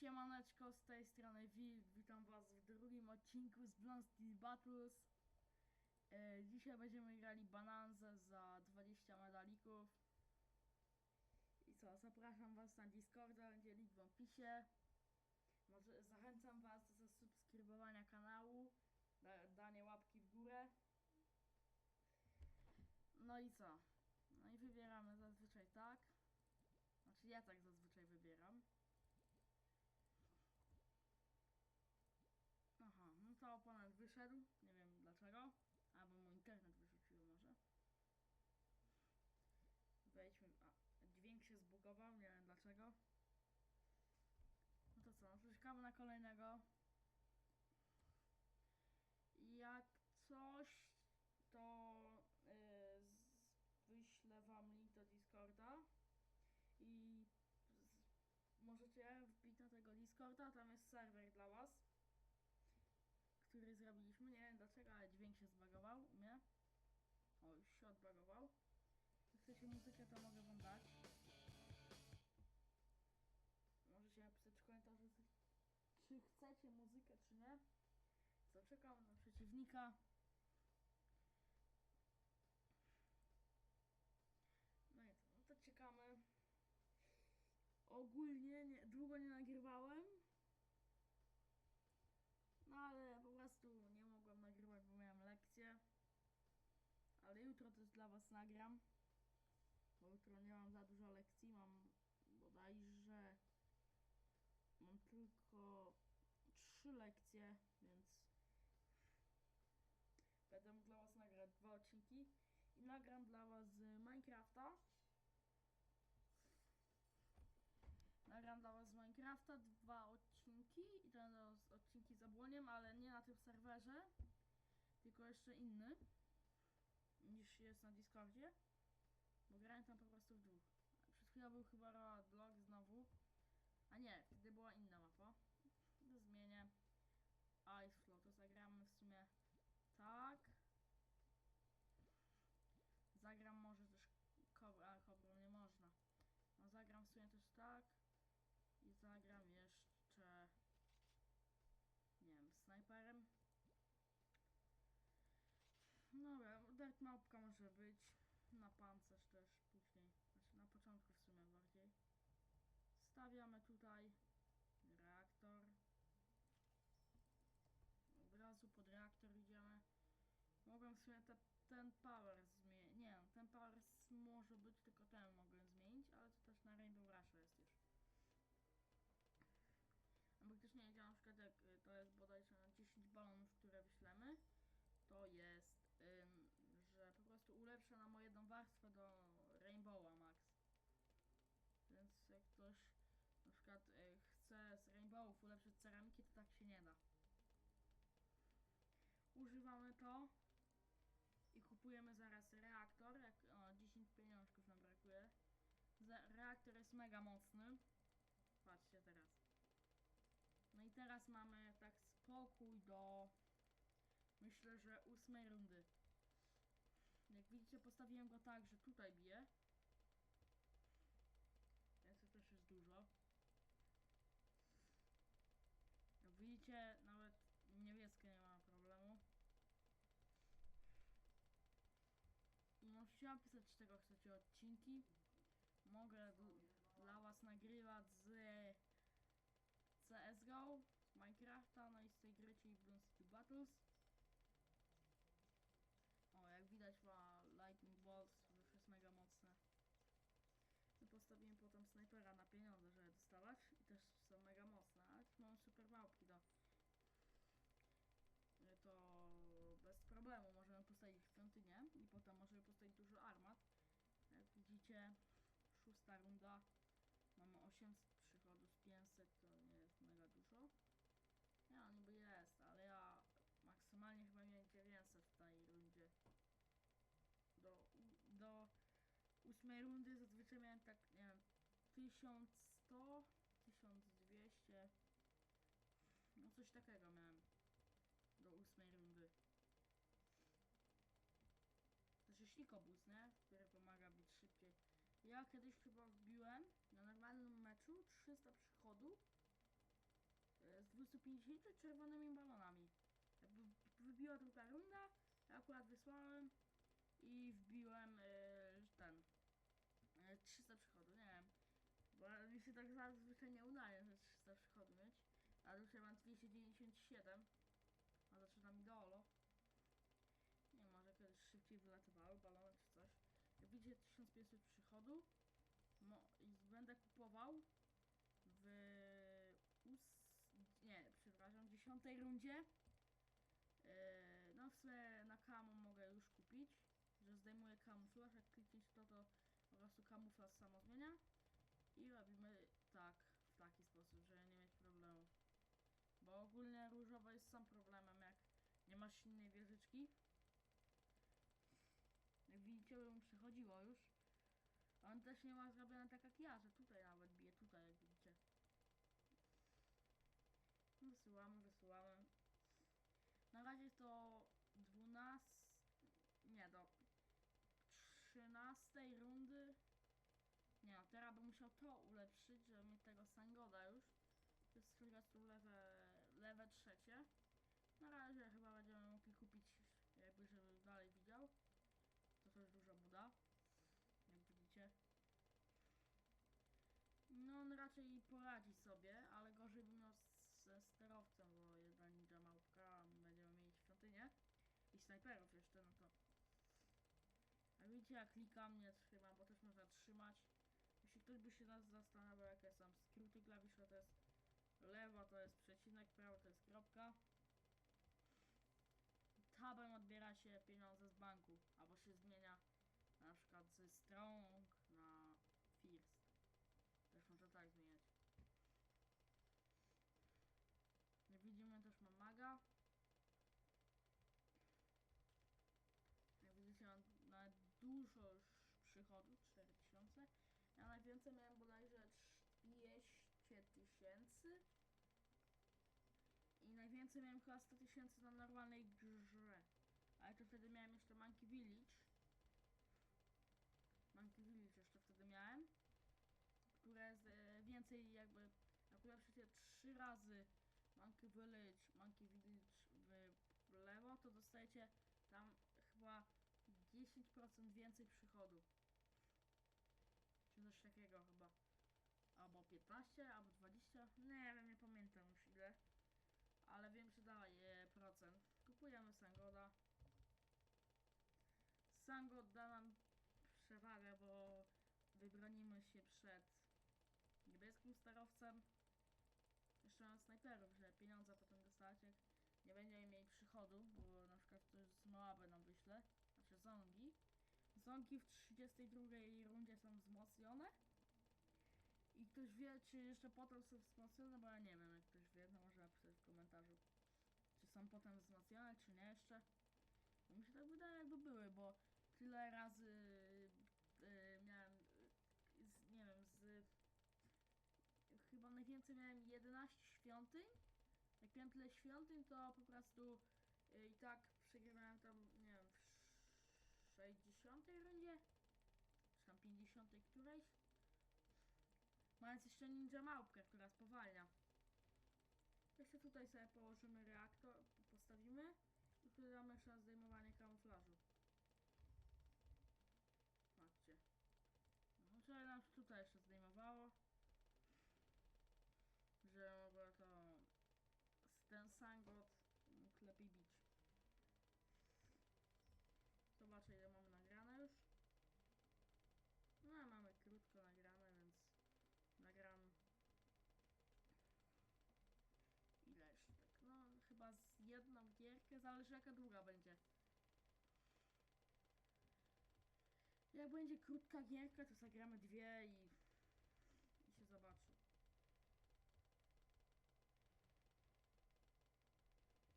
Siemaneczko, z tej strony Wilk, witam was w drugim odcinku z Blond Steel Battles. E, Dzisiaj będziemy grali Bananzę za 20 medalików. I co, zapraszam was na Discorda, będzie link w opisie. Może zachęcam was do zasubskrybowania kanału, da, danie łapki w górę. No i co? No i wybieramy zazwyczaj tak. Znaczy ja tak zazwyczaj wybieram Aha, no to oponent wyszedł, nie wiem dlaczego, albo mu internet wyrzucił może. Wejdźmy, a dźwięk się zbugował, nie wiem dlaczego. No to co, no to czekamy na kolejnego. Jak coś, to yy, z, wyślę wam link do Discorda i z, możecie wbić na tego Discorda, tam jest serwer dla was który zrobiliśmy. Nie wiem dlaczego, ale dźwięk się zbagował u mnie. O, już się odbagował. Jak chcecie muzykę, to mogę wam dać. Możecie napisać w komentarzu, czy chcecie muzykę, czy nie. Co, czekam na przeciwnika. No i co, no to czekamy. Ogólnie nie, długo nie nagrywałem. No ale po prostu nie mogłem nagrywać, bo miałem lekcję. Ale jutro też dla was nagram. Bo jutro nie mam za dużo lekcji, mam bodajże mam tylko trzy lekcje, więc będę mógł dla was nagrać dwa odcinki i nagram dla was z Minecrafta. Nagram dla was z Minecrafta dwa odcinki i z- odcinki z Abłoniem, ale nie na tym serwerze, tylko jeszcze inny niż jest na Discordzie, bo grałem tam po prostu w dwóch. Przed chwilą był chyba Roadblock znowu, a nie, wtedy była inna mapa. To zmienię. Ice Flow, to zagramy w sumie tak. Zagram może też Kobra, ale Kobrą nie można. No zagram w sumie też tak. I zagram jeszcze nie wiem, snajperem. Dark Małpka może być. Na pancerz też później. Znaczy na początku w sumie bardziej. Stawiamy tutaj reaktor. Od razu pod reaktor idziemy. Mogłem w sumie te, ten power zmienić. Nie, ten power może być, tylko ten mogłem zmienić, ale to też na Rainbow Rushu jest już. A praktycznie nie działa na przykład jak y, to jest bodajże na 10 balonów, które wyślemy, to jest, ulepsza nam o jedną warstwę do Rainbowa Max. Więc jak ktoś na przykład y, chce z Rainbowów ulepszyć ceramiki, to tak się nie da. Używamy to i kupujemy zaraz reaktor, jak o, 10 pieniążków nam brakuje. Reaktor jest mega mocny. Patrzcie teraz. No i teraz mamy tak spokój do myślę, że ósmej rundy. Widzicie postawiłem go tak, że tutaj bije. Więc to też jest dużo. Jak widzicie nawet niebieskie nie ma problemu. Możecie napisać z czego chcecie odcinki. Mogę dla was nagrywać z CSGO, z Minecrafta, no i z tej gry, czyli Battles. O, jak widać ma Lightning Balls, już jest mega mocne. I postawiłem potem snajpera na pieniądze, żeby dostawać i też są mega mocne, ale mam super małpki do Y, to bez problemu możemy postawić świątynię i potem możemy postawić dużo armat. Jak widzicie, szósta runda. Mamy 800 przychodów z 500, to nie jest mega dużo. Ja niby jest, ale ja maksymalnie chyba miałem 900 w tej rundzie. Do, do ósmej rundy zazwyczaj miałem tak, nie wiem, 1100, 1200, no coś takiego miałem do ósmej rundy. Się ślikobus, nie? Który pomaga bić szybciej. Ja kiedyś chyba wbiłem na normalnym meczu 300 przychodów 250 czerwonymi balonami. Jakby wybiła druga runda, ja akurat wysłałem i wbiłem e, ten e, 300 przychodu, nie wiem. Bo mi się tak zazwyczaj nie udaje, że 300 przychodu mieć. Ale już ja mam 297. A zaczyna mi dolo. Nie może kiedyś szybciej wylatywały balony czy coś. Jak widzicie 1500 przychodu. Mo będę kupował w nie, przepraszam, 10 rundzie. Yy, no w sumie na kamu mogę już kupić, że zdejmuję kamuflaż, jak klikniecie to, to po prostu kamuflaż samo zmienia. I robimy tak, w taki sposób, żeby nie mieć problemu. Bo ogólnie różowe jest sam problemem, jak nie masz silnej wieżyczki. Jak widzicie, by mu przychodziło już. On też nie ma zrobione tak jak ja, że tutaj nawet bije, tutaj jak widzicie. Wysyłamy, wysyłamy. Na razie to 12... Nie, do 13 rundy. Teraz bym musiał to ulepszyć, żeby mieć tego Sangoda już. To jest po prostu lewe, lewe trzecie. Na razie chyba będziemy mogli kupić, jakby żeby dalej widział. To też duża buda. Jak widzicie. No on raczej poradzi sobie, ale gorzej by miał ze sterowcem, bo jedna ninja małpka, będziemy mieć świątynię. I snajperów jeszcze, no to... A widzicie, jak klikam, nie trzymam, bo też można trzymać. Jeśli ktoś by się nas zastanawiał, jakie są skróty klawisza, to jest lewo to jest przecinek, prawo to jest kropka. Tabem odbiera się pieniądze z banku, albo się zmienia na przykład ze strong na first. Też można tak zmieniać. Jak widzimy też mam maga. Jak widzicie mam na dużo już przychodów, 4000. Ja najwięcej miałem bodajże 200 tysięcy. I najwięcej miałem chyba 100 tysięcy na normalnej grze. Ale to wtedy miałem jeszcze Monkey Village. Monkey Village jeszcze wtedy miałem. Które jest e, więcej jakby... Jak ulepszycie 3 razy Monkey Village, Monkey Village w lewo, to dostajecie tam chyba 10% więcej przychodu. Coś takiego chyba. Albo 15, albo 20. Nie wiem, nie pamiętam już ile. Ale wiem, że daje procent. Kupujemy Sangoda. Sangod da nam przewagę, bo wybronimy się przed niebieskim sterowcem. Jeszcze mam snajperów, że pieniądze potem dostać, nie będziemy mieli przychodu, bo na przykład ktoś z Moaby nam wyśle, znaczy zongi. Zongi w 32 rundzie są wzmocnione. I ktoś wie, czy jeszcze potem są wzmocnione, bo ja nie wiem, jak ktoś wie, to może napisać w komentarzu. Czy są potem wzmocnione, czy nie jeszcze. Bo mi się tak wydaje, jakby były, bo tyle razy yy, miałem, yy, z, nie wiem, z... Chyba najwięcej miałem 11 świątyń. Jak miałem tyle świątyń, to po prostu yy, i tak przegrywałem tam, nie wiem, w 60 rundzie, czy tam 50 którejś. Mając jeszcze ninja małpkę, która spowalnia. Jeszcze tutaj sobie położymy reaktor, postawimy i tu damy jeszcze zdejmowanie kamuflażu. Patrzcie. No, żeby nam się tutaj jeszcze zdejmowało. Że mogło to z ten sangot mógł lepiej bić. Zobaczę ile mamy nagrane już. No mamy krótko nagrane, więc nagram ile jeszcze tak, no chyba z jedną gierkę, zależy jaka długa będzie. Jak będzie krótka gierka, to zagramy dwie i, i się zobaczy.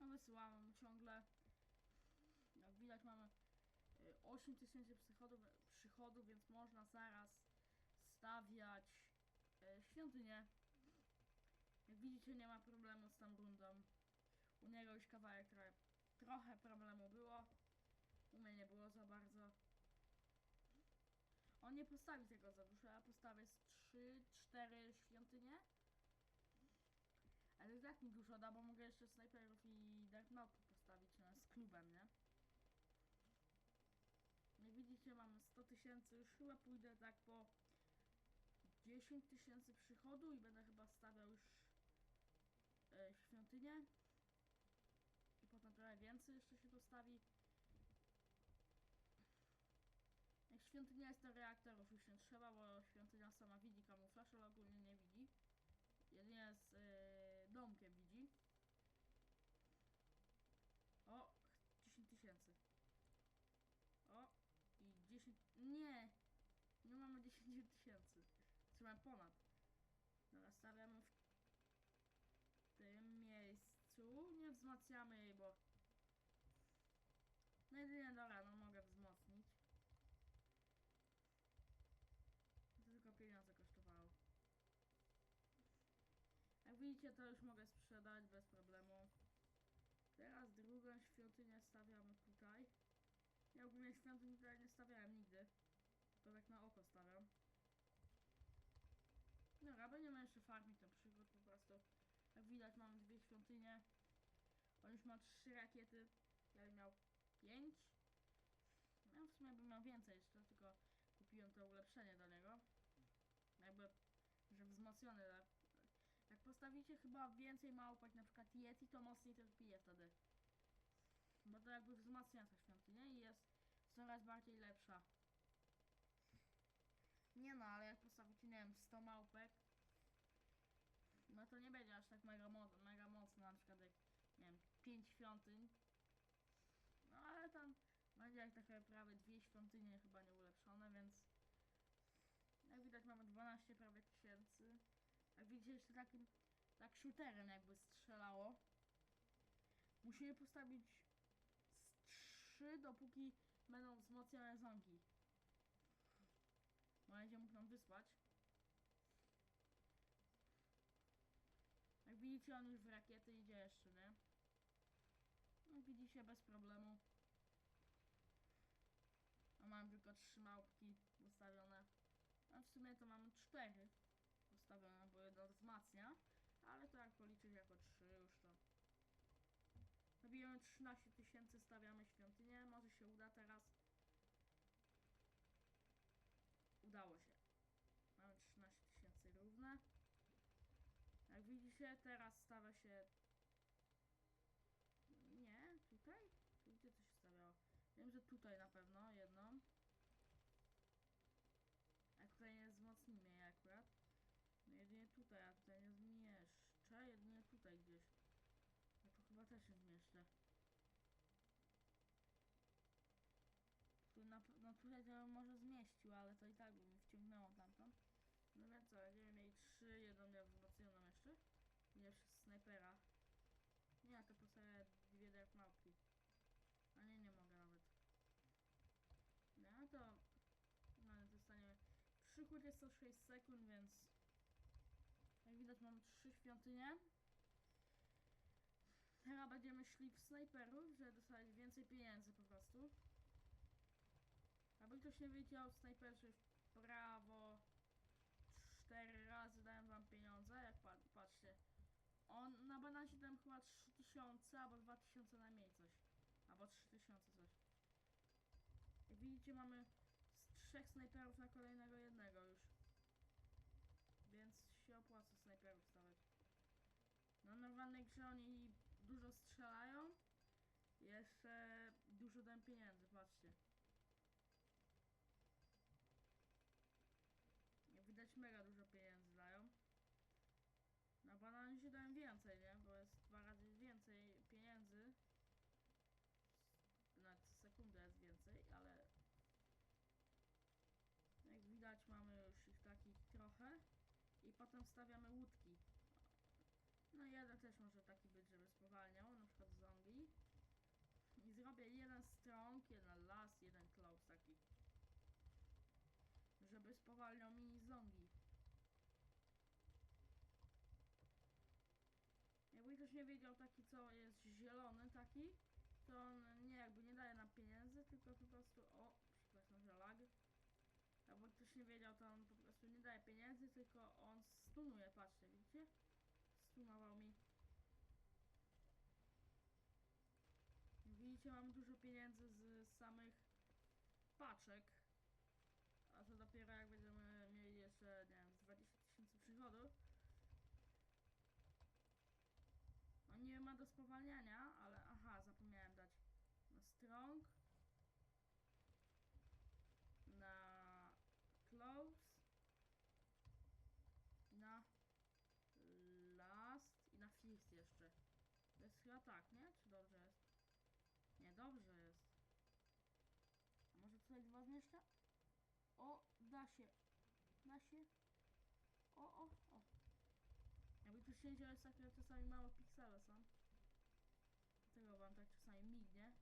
No wysyłamy ciągle. Jak widać mamy y, 8000 przychodów, przychodów, więc można zaraz stawiać e, świątynię. Jak widzicie nie ma problemu z tą rundą. U niego już kawałek trochę, trochę problemu było. U mnie nie było za bardzo. On nie postawi tego za dużo, ja postawię z 3-4 świątynie. Ale tak mi dużo da, bo mogę jeszcze snajperów i Dark Mapy postawić no, z klubem, nie? Jak widzicie mamy 100 tysięcy, już chyba pójdę tak po 10 tysięcy przychodu i będę chyba stawiał już e, świątynię. Więcej jeszcze się dostawi. Jak świątynia jest to reaktorów już trzeba, bo świątynia sama widzi kamuflaż, ale ogólnie nie widzi. Jedynie z e, domkiem widzi. O, 10 tysięcy. O, i 10. Nie! Nie mamy 10 tysięcy. Trzeba ponad. Dobra, stawiamy w tym miejscu. Nie wzmacniamy jej, bo. No jedynie dobra, no mogę wzmocnić. To tylko pieniądze kosztowało. Jak widzicie, to już mogę sprzedać bez problemu. Teraz drugą świątynię stawiamy tutaj. Ja ogólnie świątyni tutaj nie stawiałem nigdy. To tak na oko stawiam. Dobra, będziemy jeszcze farmić ten przygód po prostu. Jak widać mamy dwie świątynie. On już ma trzy rakiety. Ja bym miał pięć. Ja w sumie bym miał więcej jeszcze, tylko kupiłem to ulepszenie do niego. Jakby, że wzmocniony. Jak postawicie chyba więcej małpek, na przykład Yeti, to mocniej też bije wtedy. Bo to jakby wzmacnia ta świątynia i jest coraz bardziej lepsza. Nie no, ale jak postawicie, nie wiem, 100 małpek, no to nie będzie aż tak mega, mega mocno, na przykład jak, nie wiem, 5 świątyń. Tam będzie jak takie prawie dwie świątynie chyba nie ulepszone, więc jak widać mamy 12 prawie tysięcy. Jak widzicie jeszcze takim, tak shooterem jakby strzelało. Musimy postawić z 3 dopóki będą wzmocnione zongi. Bo będzie mógł nam wyspać. Jak widzicie on już w rakiety idzie jeszcze, nie? No widzicie bez problemu. Mam tylko trzy małpki ustawione. A w sumie to mamy cztery ustawione, bo jedno wzmacnia. Ale to jak policzyć jako trzy już to. Zabijemy 13 tysięcy, stawiamy świątynię. Może się uda teraz. Udało się. Mamy 13 tysięcy równe. Jak widzicie, teraz stawia się... Nie, tutaj? Tu Gdzie to się stawiało? Wiem, że tutaj na pewno jedną. A tutaj nie wzmocnimy jej akurat. No jedynie tutaj, a tutaj nie zmieszczę, jedynie tutaj gdzieś. Ja tu chyba też nie zmieszczę. Tu na, no tutaj to bym może zmieścił, ale to i tak by mi wciągnęło tamtą. No więc co, będziemy mieli trzy, jedną wzmocnioną jeszcze. Nie przez snajpera. Nie, to postawię dwie dark małpki. A nie, nie mogę nawet. No to... No ale dostaniemy... Przychód jest to 6 sekund, więc... Jak widać mamy trzy świątynie. Teraz będziemy szli w snajperów, żeby dostać więcej pieniędzy po prostu. Aby ktoś nie wiedział, snajperzy w prawo cztery razy dałem wam pieniądze, jak pa patrzcie. On na banancie dałem chyba 3000 albo 2000 najmniej coś. Albo 3000 coś. Jak widzicie mamy trzech snajperów na kolejnego jednego już. Więc się opłaca snajperów stawiać. Na normalnej grze oni dużo strzelają. Jeszcze dużo dałem pieniędzy, patrzcie. Widać mega dużo pieniędzy dają. Na bananie się dałem więcej, nie? Bo jest dwa razy więcej pieniędzy. Na sekundę jest więcej, ale jak mamy już ich takich trochę. I potem stawiamy łódki. No jeden też może taki być, żeby spowalniał, na przykład zombie. I zrobię jeden strong, jeden las, jeden close taki. Żeby spowalniał mini zombie. Jakby ktoś nie wiedział, taki co jest zielony taki, to on nie jakby nie daje nam pieniędzy, tylko po prostu, o, nie wiedział, to on po prostu nie daje pieniędzy, tylko on stunuje, patrzcie, widzicie? Stunował mi. Widzicie, mam dużo pieniędzy z samych paczek. A to dopiero jak będziemy mieli jeszcze, nie wiem, 20 tysięcy przychodów. On nie ma do spowalniania, ale aha, zapomniałem dać. No strong. Chyba tak, nie? Czy dobrze jest? Nie, dobrze jest. A może tutaj dwa zmieszczę? O, da się. Da się. O, o, o. Jakby tu się dzieje, tak jak czasami małe piksele są. Dlatego wam tak czasami mignie.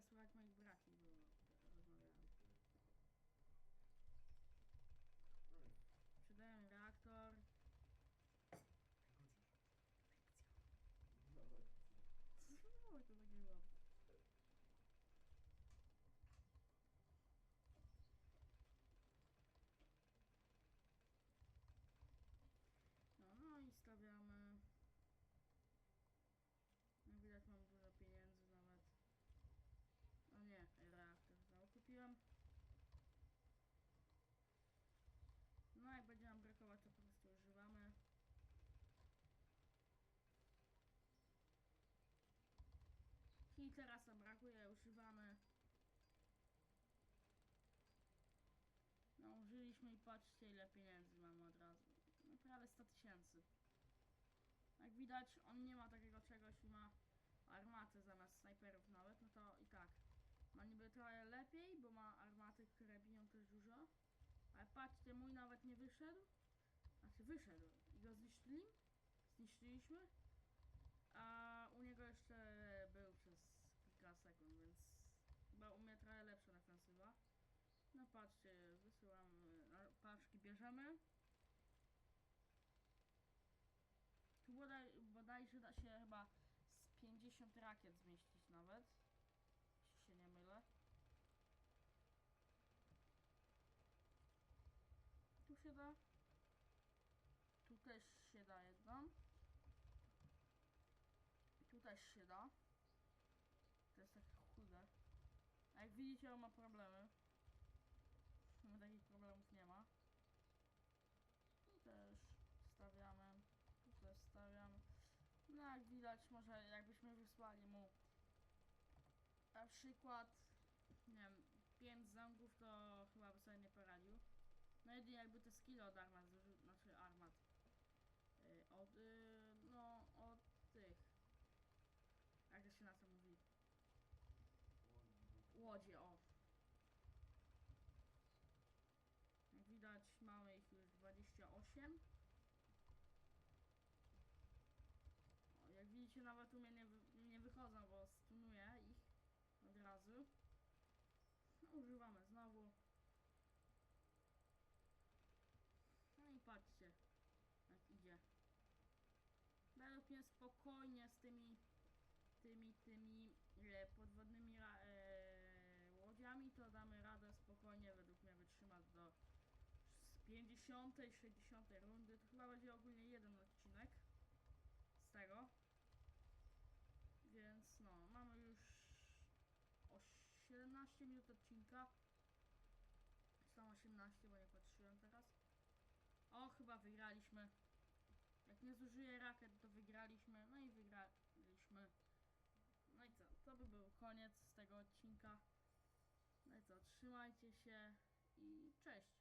rozmarymi braki I teraz nam brakuje, używamy. No użyliśmy i patrzcie ile pieniędzy mamy od razu. No prawie 100 tysięcy. Jak widać on nie ma takiego czegoś i ma armatę zamiast snajperów nawet, no to i tak. Ma niby trochę lepiej, bo ma armaty, które biją też dużo. Ale patrzcie, mój nawet nie wyszedł. Znaczy wyszedł i go zniszczyli. Zniszczyliśmy. A u niego jeszcze był przez kilka sekund, więc chyba u mnie trochę lepsza defensywa. No patrzcie, wysyłam, e, paczki bierzemy. Tu bodaj, bodajże da się chyba z 50 rakiet zmieścić nawet. Jeśli się nie mylę. Tu się da. Tu też się da jedną. Tu też się da. To jest takie chude. A jak widzicie on ma problemy. My takich problemów nie ma. Tu też stawiamy. Tu też stawiam. No jak widać może jakbyśmy wysłali mu na przykład nie wiem 5 zamków to chyba by sobie nie poradził. No jedynie jakby te skille od armat znaczy armat. Yy, od yy, no od tych. Jak to się na to mówi? Łodzie, o. Jak widać mamy ich już 28. Widzicie nawet u mnie nie, nie wychodzą, bo stunuję ich od razu. No, używamy znowu. No i patrzcie, jak idzie. Według mnie spokojnie z tymi tymi, tymi e, podwodnymi e, łodziami to damy radę spokojnie według mnie wytrzymać do z 50, 60 rundy. To chyba będzie ogólnie jeden odcinek z tego. Więc no, mamy już o 17 minut odcinka. Są 18, bo nie patrzyłem teraz. O, chyba wygraliśmy. Jak nie zużyję rakiet, to wygraliśmy. No i wygraliśmy. No i co? To by był koniec z tego odcinka. No i co? Trzymajcie się i cześć.